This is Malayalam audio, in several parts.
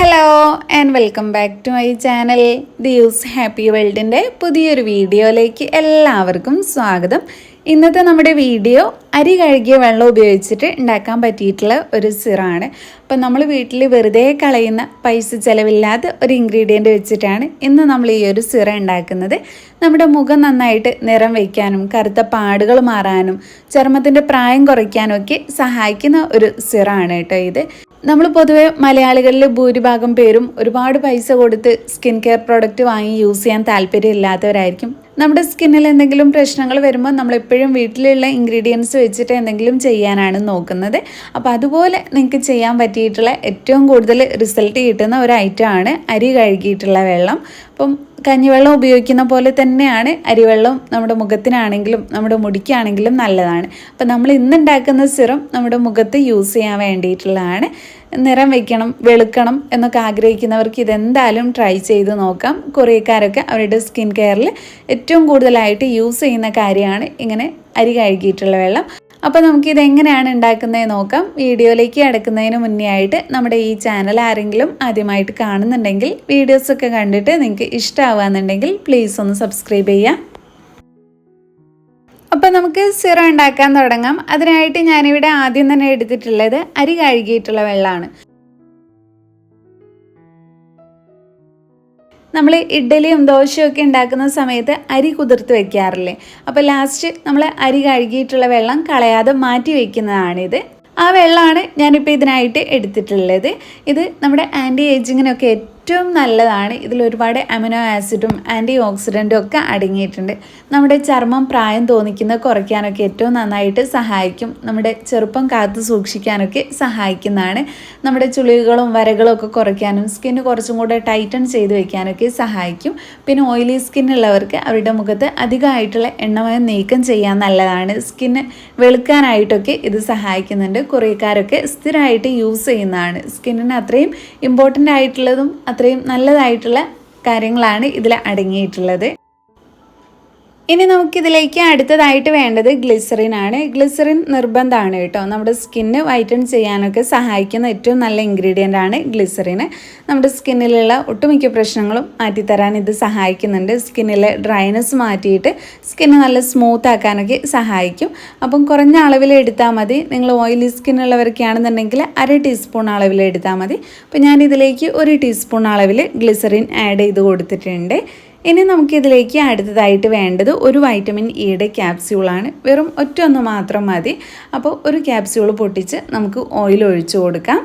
Hello and welcome back to my channel the use happy വേൾഡിന്റെ പുതിയൊരു വീഡിയോയിലേക്ക് എല്ലാവർക്കും സ്വാഗതം. ഇന്നത്തെ നമ്മുടെ വീഡിയോ അരി കഴുകിയ വെള്ളം ഉപയോഗിച്ചിട്ട് ഉണ്ടാക്കാൻ പറ്റിയിട്ടുള്ള ഒരു സിറാണ്. അപ്പം നമ്മൾ വീട്ടിൽ വെറുതെ കളയുന്ന പൈസ ചിലവില്ലാത്ത ഒരു ഇൻഗ്രീഡിയന്റ് വെച്ചിട്ടാണ് ഇന്ന് നമ്മൾ ഈ ഒരു സിറ ഉണ്ടാക്കുന്നത്. നമ്മുടെ മുഖം നന്നായിട്ട് നിറം വയ്ക്കാനും കറുത്ത പാടുകൾ മാറാനും ചർമ്മത്തിന്റെ പ്രായം കുറയ്ക്കാനും ഒക്കെ സഹായിക്കുന്ന ഒരു സിറാണ് കേട്ടോ ഇത്. നമ്മൾ പൊതുവെ മലയാളികളിൽ ഭൂരിഭാഗം പേരും ഒരുപാട് പൈസ കൊടുത്ത് സ്കിൻ കെയർ പ്രോഡക്റ്റ് വാങ്ങി യൂസ് ചെയ്യാൻ താല്പര്യമില്ലാത്തവരായിരിക്കും. നമ്മുടെ സ്കിന്നിൽ എന്തെങ്കിലും പ്രശ്നങ്ങൾ വരുമ്പോൾ നമ്മൾ എപ്പോഴും വീട്ടിലുള്ള ഇൻഗ്രീഡിയൻസ് വെച്ചിട്ട് എന്തെങ്കിലും ചെയ്യാനാണ് നോക്കുന്നത്. അപ്പോൾ അതുപോലെ നിങ്ങൾക്ക് ചെയ്യാൻ പറ്റിയിട്ടുള്ള ഏറ്റവും കൂടുതൽ റിസൾട്ട് കിട്ടുന്ന ഒരു ഐറ്റം ആണ് അരി കഴുകിയിട്ടുള്ള വെള്ളം. അപ്പം കഞ്ഞിവെള്ളം ഉപയോഗിക്കുന്ന പോലെ തന്നെയാണ് അരിവെള്ളം നമ്മുടെ മുഖത്തിനാണെങ്കിലും നമ്മുടെ മുടിക്കാണെങ്കിലും നല്ലതാണ്. അപ്പം നമ്മൾ ഇന്ന് ഉണ്ടാക്കുന്ന സിറം നമ്മുടെ മുഖത്ത് യൂസ് ചെയ്യാൻ വേണ്ടിയിട്ടുള്ളതാണ്. നിറം വെക്കണം വെളുക്കണം എന്നൊക്കെ ആഗ്രഹിക്കുന്നവർക്ക് ഇതെന്തായാലും ട്രൈ ചെയ്ത് നോക്കാം. കൊറിയക്കാരൊക്കെ അവരുടെ സ്കിൻ കെയറിൽ ഏറ്റവും കൂടുതലായിട്ട് യൂസ് ചെയ്യുന്ന കാര്യമാണ് ഇങ്ങനെ അരി കഴുകിയിട്ടുള്ള വെള്ളം. അപ്പോൾ നമുക്കിത് എങ്ങനെയാണ് ഉണ്ടാക്കുന്നത് നോക്കാം. വീഡിയോയിലേക്ക് അടക്കുന്നതിന് മുന്നേ ആയിട്ട് നമ്മുടെ ഈ ചാനൽ ആരെങ്കിലും ആദ്യമായിട്ട് കാണുന്നുണ്ടെങ്കിൽ വീഡിയോസൊക്കെ കണ്ടിട്ട് നിങ്ങൾക്ക് ഇഷ്ടമാവുകയെന്നുണ്ടെങ്കിൽ പ്ലീസ് ഒന്ന് സബ്സ്ക്രൈബ് ചെയ്യുക. അപ്പോൾ നമുക്ക് സിറ ഉണ്ടാക്കാൻ തുടങ്ങാം. അതിനായിട്ട് ഞാനിവിടെ ആദ്യം തന്നെ എടുത്തിട്ടുള്ളത് അരി കഴുകിയിട്ടുള്ള വെള്ളമാണ്. നമ്മൾ ഇഡ്ഡലിയും ദോശയും ഒക്കെ ഉണ്ടാക്കുന്ന സമയത്ത് അരി കുതിർത്ത് വെക്കാറില്ലേ? അപ്പോൾ ലാസ്റ്റ് നമ്മൾ അരി കഴുകിയിട്ടുള്ള വെള്ളം കളയാതെ മാറ്റി വെക്കുന്നതാണിത്. ആ വെള്ളമാണ് ഞാനിപ്പോൾ ഇതിനായിട്ട് എടുത്തിട്ടുള്ളത്. ഇത് നമ്മുടെ ആന്റി ഏജിങ്ങിനൊക്കെ ഏറ്റവും നല്ലതാണ് ഇതിൽ ഒരുപാട് അമിനോ ആസിഡും ആന്റി ഓക്സിഡന്റും ഒക്കെ അടങ്ങിയിട്ടുണ്ട്. നമ്മുടെ ചർമ്മം പ്രായം തോന്നിക്കുന്നത് കുറയ്ക്കാനൊക്കെ ഏറ്റവും നന്നായിട്ട് സഹായിക്കും. നമ്മുടെ ചെറുപ്പം കാത്തു സൂക്ഷിക്കാനൊക്കെ സഹായിക്കുന്നതാണ്. നമ്മുടെ ചുളികളും വരകളും ഒക്കെ കുറയ്ക്കാനും സ്കിന്ന് കുറച്ചും കൂടെ ടൈറ്റൺ ചെയ്ത് വെക്കാനൊക്കെ സഹായിക്കും. പിന്നെ ഓയിലി സ്കിന്നുള്ളവർക്ക് അവരുടെ മുഖത്ത് അധികമായിട്ടുള്ള എണ്ണമയം നീക്കം ചെയ്യാൻ നല്ലതാണ്. സ്കിന്ന് വെളുക്കാനായിട്ടൊക്കെ ഇത് സഹായിക്കുന്നുണ്ട്. കുറേക്കാരൊക്കെ സ്ഥിരമായിട്ട് യൂസ് ചെയ്യുന്നതാണ്. സ്കിന്നിന് അത്രയും ഇമ്പോർട്ടന്റ് ആയിട്ടുള്ളതും അത്രയും നല്ലതായിട്ടുള്ള കാര്യങ്ങളാണ് ഇതിൽ അടങ്ങിയിട്ടുള്ളത്. ഇനി നമുക്കിതിലേക്ക് അടുത്തതായിട്ട് വേണ്ടത് ഗ്ലിസറിൻ ആണ്. ഗ്ലിസറിൻ നിർബന്ധമാണ് കേട്ടോ. നമ്മുടെ സ്കിന്ന് വൈറ്റൺ ചെയ്യാനൊക്കെ സഹായിക്കുന്ന ഏറ്റവും നല്ല ഇൻഗ്രീഡിയന്റ് ആണ് ഗ്ലിസറിന് നമ്മുടെ സ്കിന്നിലുള്ള ഒട്ടുമിക്ക പ്രശ്നങ്ങളും മാറ്റിത്തരാൻ ഇത് സഹായിക്കുന്നുണ്ട്. സ്കിന്നിലെ ഡ്രൈനസ് മാറ്റിയിട്ട് സ്കിന്ന് നല്ല സ്മൂത്ത് ആക്കാനൊക്കെ സഹായിക്കും. അപ്പം കുറഞ്ഞ അളവിൽ എടുത്താൽ മതി. നിങ്ങൾ ഓയിലി സ്കിന്നുള്ളവരൊക്കെ ആണെന്നുണ്ടെങ്കിൽ അര ടീസ്പൂൺ അളവിൽ എടുത്താൽ മതി. അപ്പോൾ ഞാനിതിലേക്ക് ഒരു ടീസ്പൂൺ അളവിൽ ഗ്ലിസറിൻ ആഡ് ചെയ്ത് കൊടുത്തിട്ടുണ്ട്. ഇനി നമുക്കിതിലേക്ക് അടുത്തതായിട്ട് വേണ്ടത് ഒരു വൈറ്റമിൻ ഇയുടെ ക്യാപ്സ്യൂളാണ് വെറും ഒറ്റ ഒന്ന് മാത്രം മതി. അപ്പോൾ ഒരു ക്യാപ്സ്യൂൾ പൊട്ടിച്ച് നമുക്ക് ഓയിൽ ഒഴിച്ചു കൊടുക്കാം.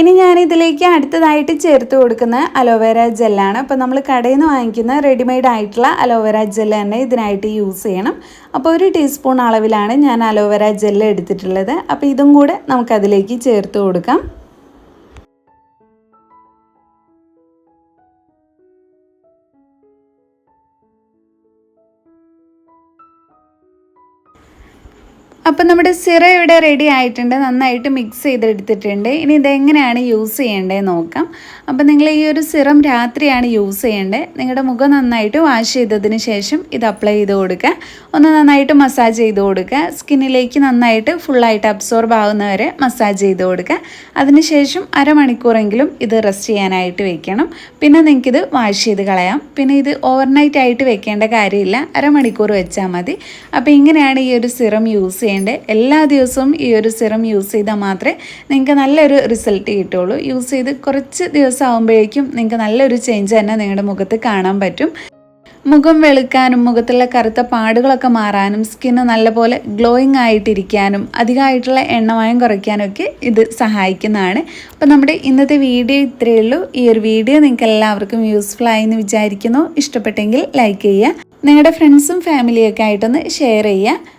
ഇനി ഞാൻ ഇതിലേക്ക് അടുത്തതായിട്ട് ചേർത്ത് കൊടുക്കുന്ന അലോവേര ജെല്ലാണ്. അപ്പോൾ നമ്മൾ കടയിൽ നിന്ന് വാങ്ങിക്കുന്ന റെഡിമെയ്ഡ് ആയിട്ടുള്ള അലോവേര ജെല്ല് തന്നെ ഇതിനായിട്ട് യൂസ് ചെയ്യണം. അപ്പോൾ ഒരു ടീസ്പൂൺ അളവിലാണ് ഞാൻ അലോവേര ജെല്ല് എടുത്തിട്ടുള്ളത്. അപ്പോൾ ഇതും കൂടെ നമുക്കതിലേക്ക് ചേർത്ത് കൊടുക്കാം. അപ്പം നമ്മുടെ സിറ ഇവിടെ റെഡി ആയിട്ടുണ്ട്. നന്നായിട്ട് മിക്സ് ചെയ്തെടുത്തിട്ടുണ്ട്. ഇനി ഇതെങ്ങനെയാണ് യൂസ് ചെയ്യേണ്ടത് നോക്കാം. അപ്പം നിങ്ങൾ ഈ ഒരു സിറം രാത്രിയാണ് യൂസ് ചെയ്യേണ്ടത്. നിങ്ങളുടെ മുഖം നന്നായിട്ട് വാഷ് ചെയ്തതിന് ശേഷം ഇത് അപ്ലൈ ചെയ്ത് കൊടുക്കുക. ഒന്ന് നന്നായിട്ട് മസാജ് ചെയ്ത് കൊടുക്കുക. സ്കിന്നിലേക്ക് നന്നായിട്ട് ഫുള്ളായിട്ട് അബ്സോർബ് ആവുന്നവരെ മസാജ് ചെയ്ത് കൊടുക്കുക. അതിനുശേഷം അരമണിക്കൂറെങ്കിലും ഇത് റെസ്റ്റ് ചെയ്യാനായിട്ട് വെക്കണം. പിന്നെ നിങ്ങൾക്കിത് വാഷ് ചെയ്ത് കളയാം. പിന്നെ ഇത് ഓവർനൈറ്റ് ആയിട്ട് വെക്കേണ്ട കാര്യമില്ല. അരമണിക്കൂർ വെച്ചാൽ മതി. അപ്പോൾ ഇങ്ങനെയാണ് ഈ ഒരു സിറം യൂസ് ചെയ്യേണ്ടത്. ചെയ്യേണ്ടത് എല്ലാ ദിവസവും ഈ ഒരു സിറം യൂസ് ചെയ്താൽ മാത്രമേ നിങ്ങൾക്ക് നല്ലൊരു റിസൾട്ട് കിട്ടുള്ളൂ യൂസ് ചെയ്ത് കുറച്ച് ദിവസം ആകുമ്പോഴേക്കും നിങ്ങൾക്ക് നല്ലൊരു ചേഞ്ച് തന്നെ നിങ്ങളുടെ മുഖത്ത് കാണാൻ പറ്റും. മുഖം വെളുക്കാനും മുഖത്തുള്ള കറുത്ത പാടുകളൊക്കെ മാറാനും സ്കിന്ന് നല്ലപോലെ ഗ്ലോയിങ് ആയിട്ടിരിക്കാനും അധികമായിട്ടുള്ള എണ്ണമയം കുറയ്ക്കാനൊക്കെ ഇത് സഹായിക്കുന്നതാണ്. അപ്പോൾ നമ്മുടെ ഇന്നത്തെ വീഡിയോ ഇത്രയേ ഉള്ളൂ. ഈ ഒരു വീഡിയോ നിങ്ങൾക്ക് എല്ലാവർക്കും യൂസ്ഫുൾ ആയി എന്ന് വിചാരിക്കുന്നു. ഇഷ്ടപ്പെട്ടെങ്കിൽ ലൈക്ക് ചെയ്യുക. നിങ്ങളുടെ ഫ്രണ്ട്സും ഫാമിലിയൊക്കെ ആയിട്ടൊന്ന് ഷെയർ ചെയ്യുക.